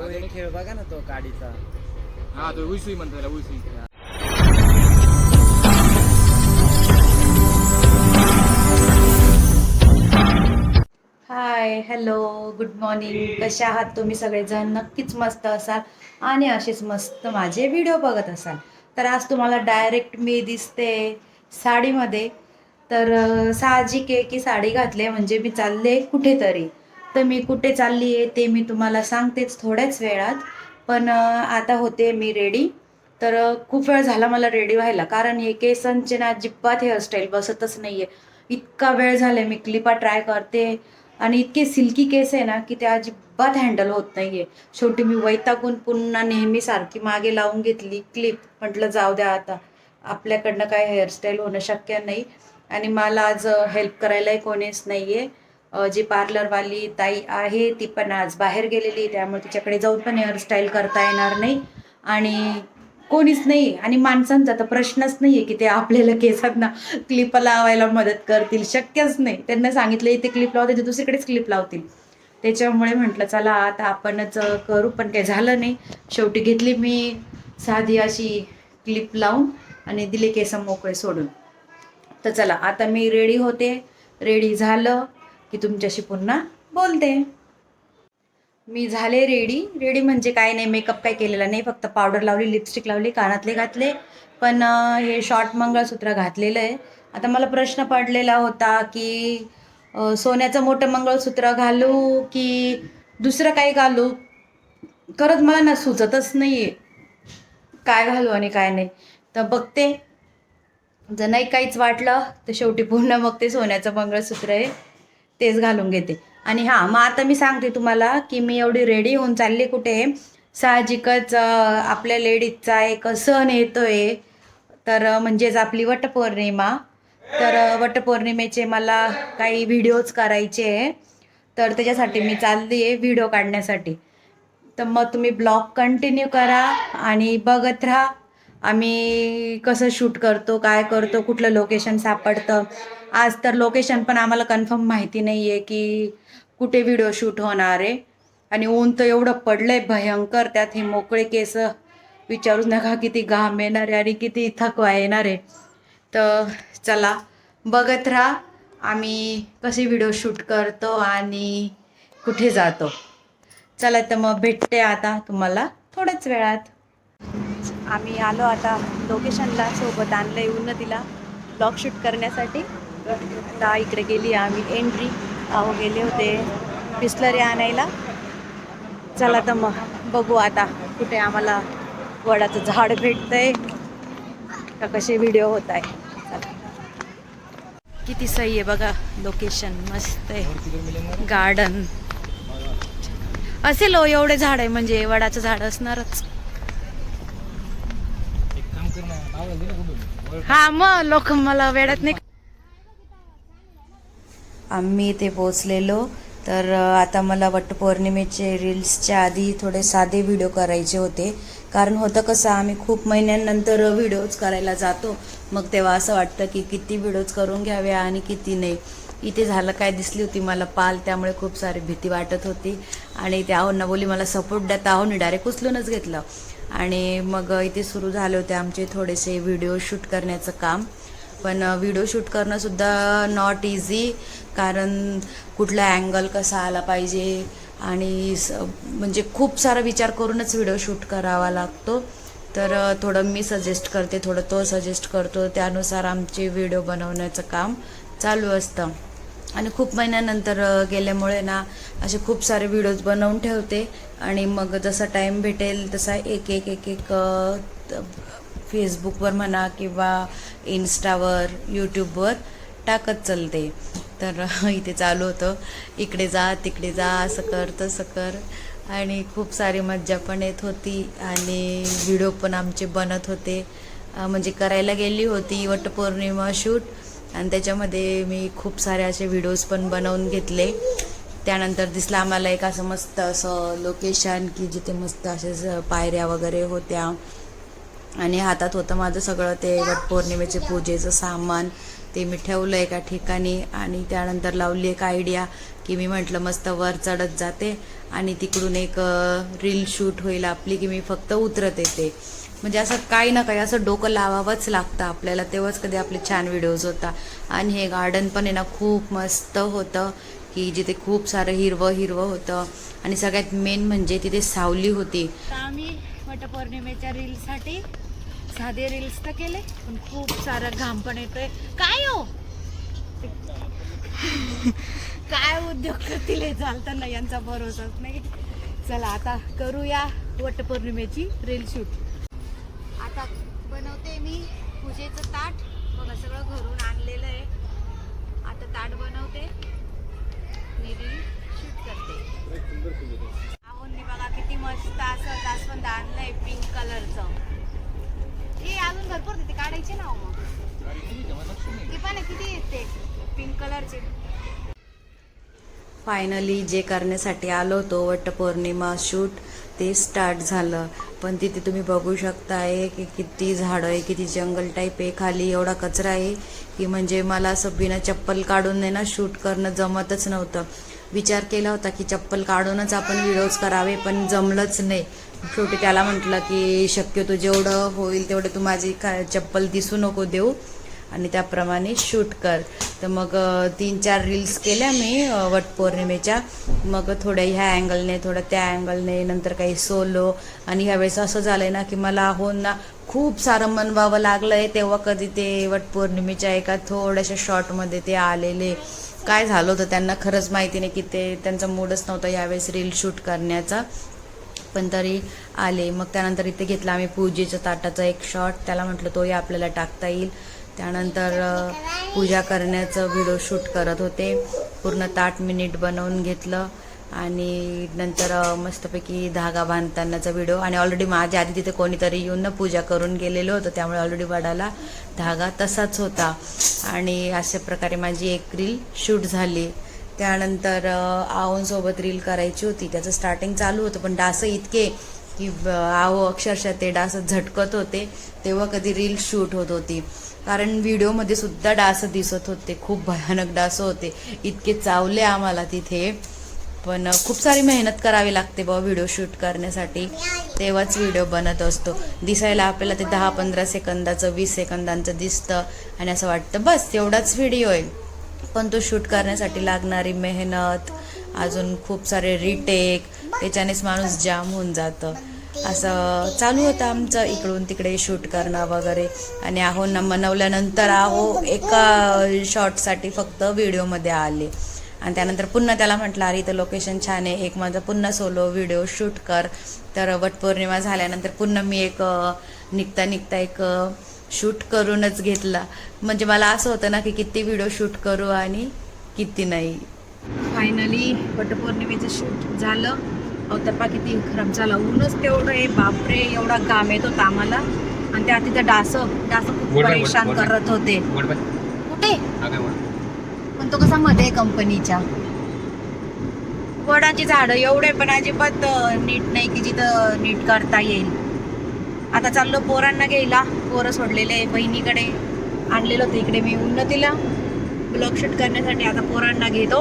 तो एक खेळ बघा ना तो काडीचा. हा तो उईसुई म्हणतो त्याला उईसुई हाय हॅलो गुड मॉर्निंग कसे आहात तुम्ही सगळेजण? नक्कीच मस्त असाल आणि असेच मस्त माझे व्हिडिओ बघत असाल. तर आज तुम्हाला डायरेक्ट मी दिसते साडीमध्ये. तर साहजिक आहे की साडी घातली म्हणजे मी चालले कुठेतरी. तर मी कुठे चालली आहे ते मी तुम्हाला सांगतेच थोड्याच वेळात. पण आता होते मी रेडी तर खूप वेळ झाला मला रेडी व्हायला. कारण हे केसांचे ना अजिबात हेअरस्टाईल बसतच नाही आहे इतका वेळ झालाय मी क्लिपा ट्राय करते. आणि इतके सिल्की केस आहे ना की ते अजिबात हँडल होत नाही आहे शेवटी मी वैतागून पुन्हा नेहमी सारखी मागे लावून घेतली क्लिप म्हटलं जाऊ द्या आता. आपल्याकडनं काय हेअरस्टाईल होणं शक्य नाही. आणि मला आज हेल्प करायलाही कोणीच नाही आहे जी पार्लरवाली ताई आहे ती पण आज बाहेर गेलेली त्यामुळे तिच्याकडे जाऊन पण हेअरस्टाईल करता येणार नाही. आणि कोणीच नाही आणि माणसांचा तर प्रश्नच नाही आहे की ते आपल्याला केसांना क्लिप लावायला मदत करतील. शक्यच नाही. त्यांना सांगितलं इथे क्लिप लावते ते दुसरीकडेच क्लिप लावतील. त्याच्यामुळे म्हटलं चला आता आपणच करू पण काही झालं नाही. शेवटी घेतली मी साधी अशी क्लिप लावून आणि दिले केस मोकळे सोडून. तर चला आता मी रेडी होते. रेडी झालं. की तुमच्याशी पुन्हा बोलते. मी झाले रेडी रेडी म्हणजे काय नाही मेकअप काय केलेला नाही फक्त पावडर लावली लिपस्टिक लावली कानातले घातले. पण हे शॉर्ट मंगळसूत्र घातलेलं आहे. आता मला प्रश्न पडलेला होता की सोन्याचं मोठं मंगळसूत्र घालू की दुसरं काही घालू? खरंच मला ना सुचतच नाही आहे काय घालू आणि काय नाही. तर बघते. जर नाही काहीच वाटलं तर शेवटी पूर्ण मग ते सोन्याचं मंगळसूत्र आहे. तेच घालून घेते. आणि हां मग आता मी सांगते तुम्हाला की मी एवढी रेडी होऊन चालली कुठे? साहजिकच आपल्या लेडीजचा एक सण येतोय. तर म्हणजेच आपली वटपौर्णिमा. तर वटपौर्णिमेचे मला काही व्हिडिओज करायचे आहे. तर त्याच्यासाठी मी चालली आहे व्हिडिओ काढण्यासाठी. तर मग तुम्ही ब्लॉग कंटिन्यू करा आणि बघत राहा. आम्ही कसं शूट करतो काय करतो कुठलं लोकेशन सापडतं. आज तर लोकेशन पण आम्हाला कन्फर्म माहिती नाही आहे की कुठे व्हिडिओ शूट होणार आहे. आणि ऊन तर एवढं पडलं आहे भयंकर त्यात हे मोकळे केस विचारूच नका किती घाम येणार आहे आणि किती थकवा येणार आहे. तर चला बघत राहा आम्ही कसे व्हिडिओ शूट करतो आणि कुठे जातो. चला तर मग भेटते आता तुम्हाला थोड्याच वेळात. आम्ही आलो आता लोकेशनला सोबत आणलं येऊन तिला ब्लॉग शूट करण्यासाठी. आता इकडे गेली आम्ही. एंट्री अहो गेले होते बिस्लरी आणायला. चला तर मग बघू आता कुठे आम्हाला वडाचं झाड भेटतंय का कसे व्हिडिओ होत आहे किती सही आहे बघा. लोकेशन मस्त आहे. गार्डन असेल हो एवढे झाड आहे म्हणजे वडाचं झाड असणारच. हा मग लोक मला वेळात नाही आम्ही इथे पोचलेलो तर आता मला वटपौर्णिमेचे रील्सच्या आधी थोडे साधे व्हिडिओ करायचे होते. कारण होतं कसं आम्ही खूप महिन्यांनंतर व्हिडिओज करायला जातो. मग तेव्हा असं वाटतं की किती व्हिडिओज करून घ्याव्या आणि किती नाही. इथे झालं काय दिसली होती मला पाल त्यामुळे खूप सारी भीती वाटत होती. आणि त्या आहोंना बोली मला सपोर्ट द्या तर आहोंनी डायरेक्ट उचलूनच घेतलं. आणि मग इथे सुरू झाले होते आमचे थोडेसे व्हिडिओ शूट करण्याचं काम. पण व्हिडिओ शूट करणंसुद्धा नॉट इझी कारण कुठला अँगल कसा आला पाहिजे आणि स म्हणजे खूप सारा विचार करूनच व्हिडिओ शूट करावा लागतो. तर थोडं मी सजेस्ट करते थोडं तो सजेस्ट करतो. त्यानुसार आमचे व्हिडिओ बनवण्याचं काम चालू असतं. आणि खूप महिन्यानंतर गेल्यामुळे ना असे खूप सारे व्हिडिओज बनवून ठेवते. आणि मग जसा टाईम भेटेल तसा एक एक एक एक फेसबुकवर म्हणा किंवा इन्स्टावर यूट्यूबवर टाकत चलते. तर इथे चालू होतं. इकडे जा तिकडे जा असं कर तसं कर. आणि खूप सारी मज्जा पण येत होती. आणि व्हिडिओ पण आमचे बनत होते. म्हणजे करायला गेली होती वटपौर्णिमा शूट. आणि त्याच्यामध्ये मी खूप सारे असे व्हिडिओज पण बनवून घेतले. त्यानंतर दिसलं आम्हाला एक असं मस्त असं लोकेशन की जिथे मस्त असे पायऱ्या वगैरे होत्या. आणि हातात होतं माझं सगळं ते वटपौर्णिमेचे पूजेचं सामान ते मी ठेवलं एका ठिकाणी आणि त्यानंतर लावली एक आयडिया की मी म्हटलं मस्त वर चढत जाते. आणि तिकडून एक रील शूट होईल आपली की मी फक्त उतरत येते. म्हणजे असं काही ना काही असं डोकं लावावंच लागतं आपल्याला. तेव्हाच कधी आपले छान व्हिडिओज होता आणि हे गार्डन पण आहे ना खूप मस्त होतं की जिथे खूप सारं हिरवं हिरवं होतं. आणि सगळ्यात मेन म्हणजे तिथे सावली होती. आम्ही वटपौर्णिमेच्या रील्ससाठी साधे रील्स तर केले पण खूप सारा घाम पण येतोय. काय हो? काय उद्योग करतील हे चालताना यांचा भरोसाच नाही. चला आता करूया वटपौर्णिमेची रील शूट. आता बनवते मी पूजेचं ताट. बघा सगळं घरून आणलेलं आहे. आता ताट बनवते. मी रील शूट करते. हे बघा किती मस्त असं जास्वंद आणलंय पिंक कलरचं हे अजून भरपूर तिथे काढायचे ना हो मग. ते पण किती येते पिंक कलरचे फायनली जे करण्यासाठी आलो होतो वटपौर्णिमा शूट ते स्टार्ट झालं. पण तिथे तुम्ही बघू शकताय की किती झाडं आहे किती जंगल टाईप आहे खाली एवढा कचरा आहे की म्हणजे मला असं बिना चप्पल काढून ना शूट करणं जमतच नव्हतं. विचार केला होता की चप्पल काढूनच आपण व्हिडिओज करावे पण जमलंच नाही. शेवटी त्याला म्हटलं की शक्यतो जेवढं होईल तेवढं तू माझी का चप्पल दिसू नको देऊ आणि त्याप्रमाणे शूट कर. तर मग तीन चार रील्स केल्या मी वटपौर्णिमेच्या मग थोड्या ह्या अँगलने थोड्या त्या अँगलने नंतर काही सोलो आणि ह्यावेळेस असं झालंय ना की मला हो ना खूप सारं मनवावं लागलंय. तेव्हा कधी ते वटपौर्णिमेच्या एका थोड्याशा शॉर्टमध्ये ते आलेले. काय झालं होतं त्यांना खरंच माहिती नाही की ते त्यांचा मूडच नव्हता यावेळेस रील शूट करण्याचा. पण तरी आले. मग त्यानंतर इथे घेतला आम्ही पूजेच्या ताटाचा एक शॉट त्याला म्हटलं तोही आपल्याला टाकता येईल. त्यानंतर पूजा करण्याचं व्हिडिओ शूट करत होते. पूर्ण ताट मिनिट बनवून घेतलं. आणि नंतर मस्तपैकी धागा बांधतानाचा व्हिडिओ. आणि ऑलरेडी माझ्या आधी तिथे कोणीतरी येऊन ना पूजा करून गेलेलो होतं त्यामुळे ऑलरेडी वडाला धागा तसाच होता. आणि अशा प्रकारे माझी एक रील शूट झाली. त्यानंतर सोबत रील करायची होती. त्याचं स्टार्टिंग चालू होतं पण डास इतके की ब- आहो अक्षरशः ते डास झटकत होते तेव्हा कधी रील शूट होत होती. कारण व्हिडिओमध्ये सुद्धा डास दिसत होते खूप भयानक डास होते. इतके चावले आम्हाला तिथे. पण खूप सारी मेहनत करावी लागते बाबा व्हिडिओ शूट करण्यासाठी. तेव्हाच व्हिडिओ बनत असतो. दिसायला आपल्याला ते दहा पंधरा सेकंदाचं वीस सेकंदांचं दिसतं आणि असं वाटतं बस एवढाच व्हिडिओ आहे. पण तो शूट करण्यासाठी लागणारी मेहनत अजून खूप सारे रिटेक त्याच्यानेच माणूस जाम होऊन जातं. असं चालू होतं आमचं इकडून तिकडे शूट करणं वगैरे. आणि आहोंना मनवल्यानंतर आहो एका शॉटसाठी फक्त व्हिडिओमध्ये आले. आणि त्यानंतर पुन्हा त्याला म्हटलं अरे इथं लोकेशन छान आहे. एक माझा पुन्हा सोलो व्हिडिओ शूट कर. तर वटपौर्णिमा झाल्यानंतर पुन्हा मी एक निघता निघता एक शूट करूनच घेतला. म्हणजे मला असं होतं ना की किती व्हिडिओ शूट करू आणि किती नाही. फायनली वटपौर्णिमेचं शूट झालं. अवतप्पा किती खराब झाला. ऊनच तेवढं आहे. बापरे एवढा घाम येत होता आम्हाला. आणि त्या तिथं डास डास खूप परेशान करत होते. कुठे? तो कसा मध्ये आहे कंपनीच्या वडाची झाडं एवढे पण अजिबात नीट नाही की जिथं नीट करता येईल. आता चाललो पोरांना घ्यायला. पोरं सोडलेले बहिणीकडे. आणलेलं होतं इकडे मी उन्नतीला. ब्लॉक शूट करण्यासाठी आता पोरांना घेतो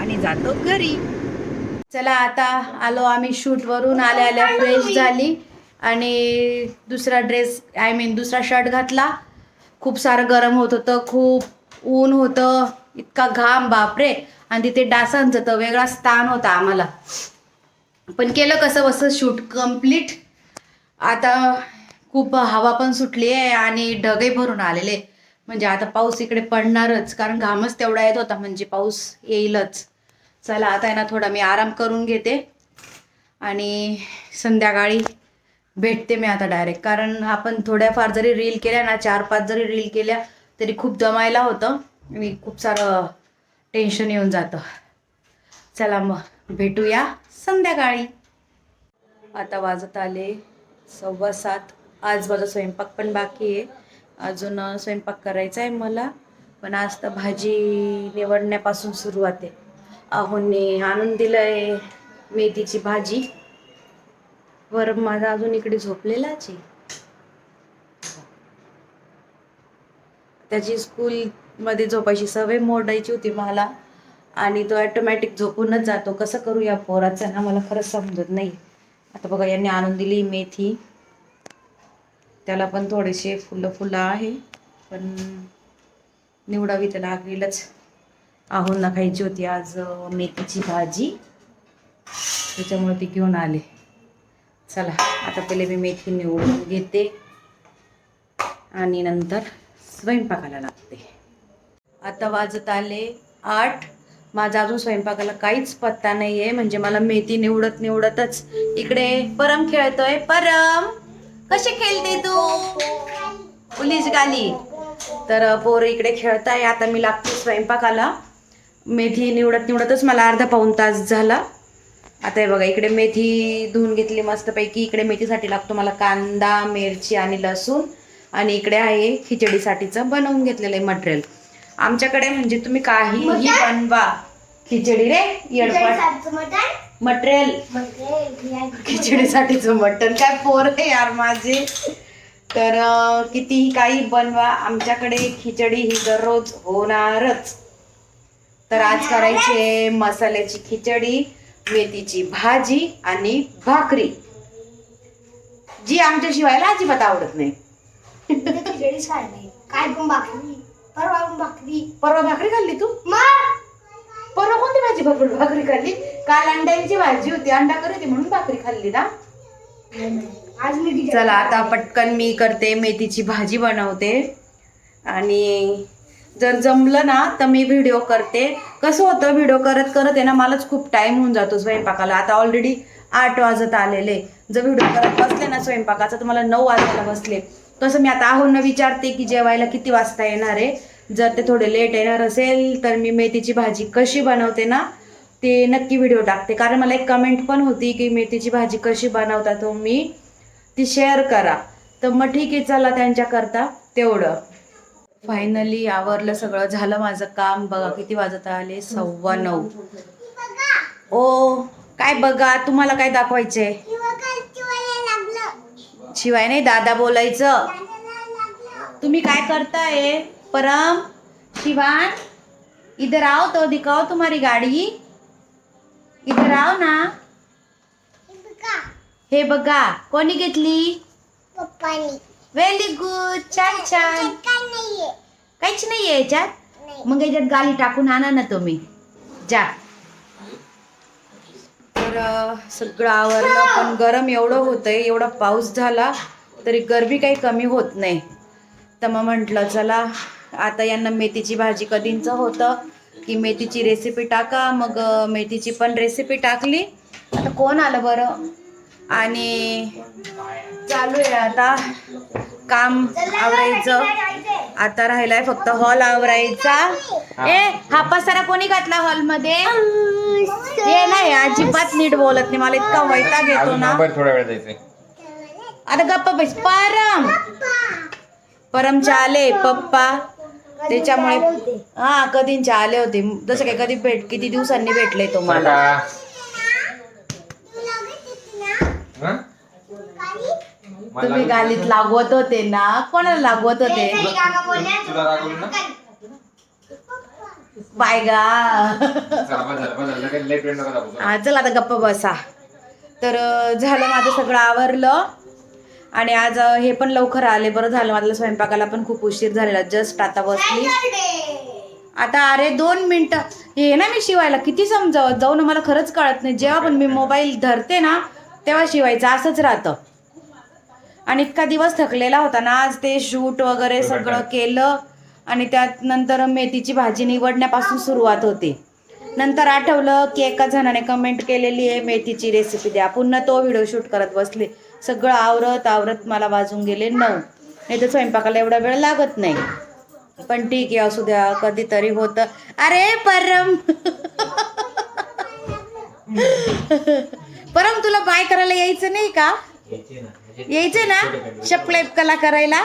आणि जातो घरी. चला आता आलो आम्ही शूटवरून आल्या आल्या फ्रेश झाली. आणि दुसरा ड्रेस आय मीन दुसरा शर्ट घातला. खूप सारं गरम होत होतं. खूप ऊन होतं इतका घाम बापरे. आणि तिथे डासांचं तर वेगळा स्थान होता आम्हाला. पण केलं कसं बसं शूट कंप्लीट आता खूप हवा पण सुटली आहे आणि ढगही भरून आलेले. म्हणजे आता पाऊस इकडे पडणारच कारण घामच तेवढा येत होता म्हणजे पाऊस येईलच. चला आता आहे ना थोडा मी आराम करून घेते. आणि संध्याकाळी भेटते मी आता डायरेक्ट कारण आपण थोड्याफार जरी रील केल्या ना चार पाच जरी रील केल्या तरी खूप दमायला होतं. आणि खूप सारं टेन्शन येऊन जातं. चला मग भेटूया संध्याकाळी. आता वाजत आले सव्वा सात. आज माझा स्वयंपाक पण बाकी आहे. अजून स्वयंपाक करायचा आहे मला. पण आज तर भाजी निवडण्यापासून सुरुवात आहे. अहोने आणून दिलं आहे मेथीची भाजी. वर माझा अजून इकडे झोपलेलाच आहे. त्याची स्कूलमध्ये झोपायची सवय मोडायची होती मला. आणि तो ॲटोमॅटिक झोपूनच जातो. कसं करू या पोराचं ना मला खरंच समजत नाही. आता बघा यांनी आणून दिली मेथी. त्याला पण थोडेसे फुलं फुलं आहे. पण निवडावी तर आहून ना खायची होती आज मेथीची भाजी. त्याच्यामुळे ती घेऊन आले. चला आता पहिले मी मेथी निवडून घेते. आणि नंतर स्वयंपाकाला लागते. आता वाजत आले आठ. माझा अजून स्वयंपाकाला काहीच पत्ता नाही आहे म्हणजे मला मेथी निवडत निवडतच इकडे परम खेळतोय. परम कसे खेळते तू? पुलीस गाली तर पोर इकडे खेळताय. आता मी लागते स्वयंपाकाला. मेथी निवडत निवडतच मला अर्धा पाऊण तास झाला. आता हे बघा इकडे मेथी धुवून घेतली मस्तपैकी. इकडे मेथीसाठी लागतो मला कांदा मिरची आणि लसूण. आणि इकडे आहे खिचडीसाठीचं बनवून घेतलेलं आहे मटेरियल. आमच्याकडे म्हणजे तुम्ही काहीही बनवा. खिचडी रे येडपट मटेरियल. खिचडीसाठीचं मटण. काय पोर आहे यार माझे. तर कितीही काही बनवा. आमच्याकडे खिचडी ही दररोज होणारच. तर आज करायची मसाल्याची खिचडी मेथीची भाजी आणि भाकरी. जी आमच्या शिवायला अजिबात आवडत नाही. खिचडीच खाल्ली. काय पण भाकरी. परवा पण भाकरी. परवा भाकरी खाल्ली तू? मग? परवा कोणती भाजी भाकरी भाकरी खाल्ली? काल अंड्यांची भाजी होती. अंडा करी होती म्हणून भाकरी खाल्ली ना? आज मी खिचडी चला आता पटकन मी करते मेथीची भाजी बनवते. आणि जर जमलं ना तर मी व्हिडिओ करते. कसं होतं व्हिडिओ करत करत आहे ना मलाच खूप टाईम होऊन जातो स्वयंपाकाला. आता ऑलरेडी आठ वाजत आलेले. जर व्हिडिओ करत बसले ना स्वयंपाकाचा तर मला नऊ वाजायला बसले. तसं मी आता आहोंना विचारते की जेवायला किती वाजता येणार आहे. जर ते थोडे लेट येणार असेल तर मी मेथीची भाजी कशी बनवते ना ते नक्की व्हिडिओ टाकते. कारण मला एक कमेंट पण होती की मेथीची भाजी कशी बनवता तुम्ही ती शेअर करा. तर मग ठीक आहे चला त्यांच्याकरता तेवढं. फायनली आवरलं सगळं झालं माझं काम. बघा किती वाजत आले सव्वा नऊ. ओ काय बघा तुम्हाला काय दाखवायचंय? शिवाय नाही दादा बोलायचं. तुम्ही काय करताय? परम शिवान इधर आओ तो दिखाओ तुम्हारी गाडी. इधर आओ ना. हे बघा कोणी घेतली? व्हेरी गुड छान छान. काहीच नाहीये याच्यात? मग याच्यात गाली टाकून आणा ना तुम्ही. जा. तर सगळं आवरलं पण गरम एवढं होतंय एवढा पाऊस झाला तरी गरमी काही कमी होत नाही. तर मग म्हटलं चला आता यांना मेथीची भाजी कधींचं होतं की मेथीची रेसिपी टाका. मग मेथीची पण रेसिपी टाकली. आता कोण आलं बरं? आणि चालू आहे आता काम आवरायचं. आता राहिलाय फक्त हॉल आवरायचा. ए हा पसारा कोणी घातला हॉलमध्ये? हे नाही अजिबात नीट बोलत नाही. मला इतका वैताग येतो अजून ना. वेळ जायचंय आता गप्पा बैस. परम. परमचे आले पप्पा. त्याच्यामुळे हा कधींचे आले होते. जसं काय कधी भेट किती दिवसांनी भेटले तुम्हाला हं? मला तुम्ही गालीत लागवत होते ना. कोणाला लागवत होते? तुला रागवलं ना? बाय गा. हा चल आता गप्प बसा. तर झालं माझं सगळं आवरलं. आणि आज हे पण लवकर आले. बरं झालं माझ्या स्वयंपाकाला पण खूप उशीर झालेला. जस्ट आता बसली. आता अरे दोन मिनटं. हे ना मी शिवायला किती समजावत? जाऊ ना मला खरंच कळत नाही. जेव्हा पण मी मोबाईल धरते ना तेव्हा शिवायचं. असंच राहतं. आणि इतका दिवस थकलेला होता ना आज ते शूट वगैरे सगळं केलं. आणि त्यात नंतर मेथीची भाजी निवडण्यापासून सुरुवात होती. नंतर आठवलं की एका जणाने कमेंट केलेली आहे मेथीची रेसिपी द्या. पुन्हा तो व्हिडिओ शूट करत बसले. सगळं आवरत आवरत मला वाजून गेले नऊ. नाही तर स्वयंपाकाला एवढा वेळ लागत नाही. पण ठीक आहे असू द्या कधीतरी होतं. अरे परम! परम तुला बाय करायला यायचं नाही का? यायचं ना. शपलेप कला करायला?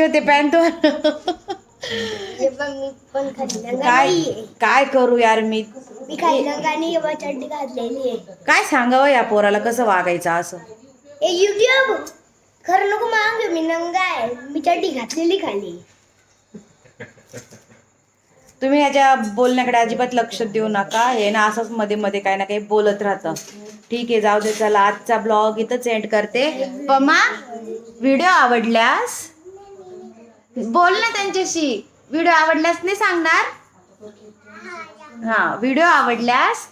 छोटे पॅन्ट काय काय करू यार मी? काय सांगावं या पोराला? कसं वागायचं असं? ए युट्यूब खरं नको मागू मी नंगा आहे. मी चड्डी घातलेली खाली. तुम्ही याच्या बोलण्याकडे अजिबात लक्ष देऊ नका. हे ना असंच मध्ये मध्ये काही ना काही बोलत राहतं. ठीक आहे जाऊ दे चला. आजचा ब्लॉग इथंच एंड करते. पमा व्हिडिओ आवडल्यास बोल ना त्यांच्याशी. व्हिडिओ आवडल्यास नाही सांगणार? हा व्हिडिओ आवडल्यास?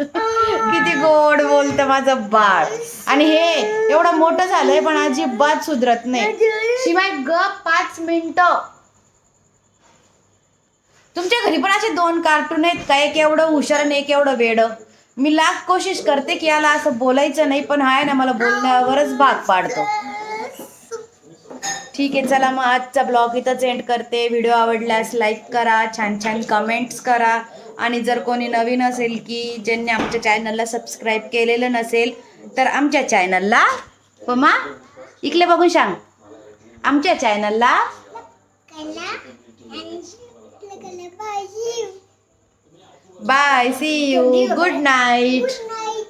किती गोड बोलत माझं बाळ. आणि हे एवढं मोठं झालंय पण अजिबात सुधरत नाही. शिवाय ग पाच मिनिट. तुमच्या घरी पण असे दोन कार्टून आहेत का? एक एवढं हुशार आणि एक एवढं वेड. मी लाख कोशिश करते की याला असं बोलायचं नाही पण हाय ना मला बोलण्यावरच भाग पाडतो. ठीक आहे चला मग आजचा ब्लॉग इथंच एंड करते. व्हिडिओ आवडल्यास लाईक करा छान छान कमेंट्स करा. आणि जर कोणी नवीन असेल की ज्यांनी आमच्या चॅनलला सबस्क्राईब केलेलं नसेल तर आमच्या चॅनलला पमा इकडे बघून सांग. आमच्या चॅनलला Bye. See you. Good night. Good night.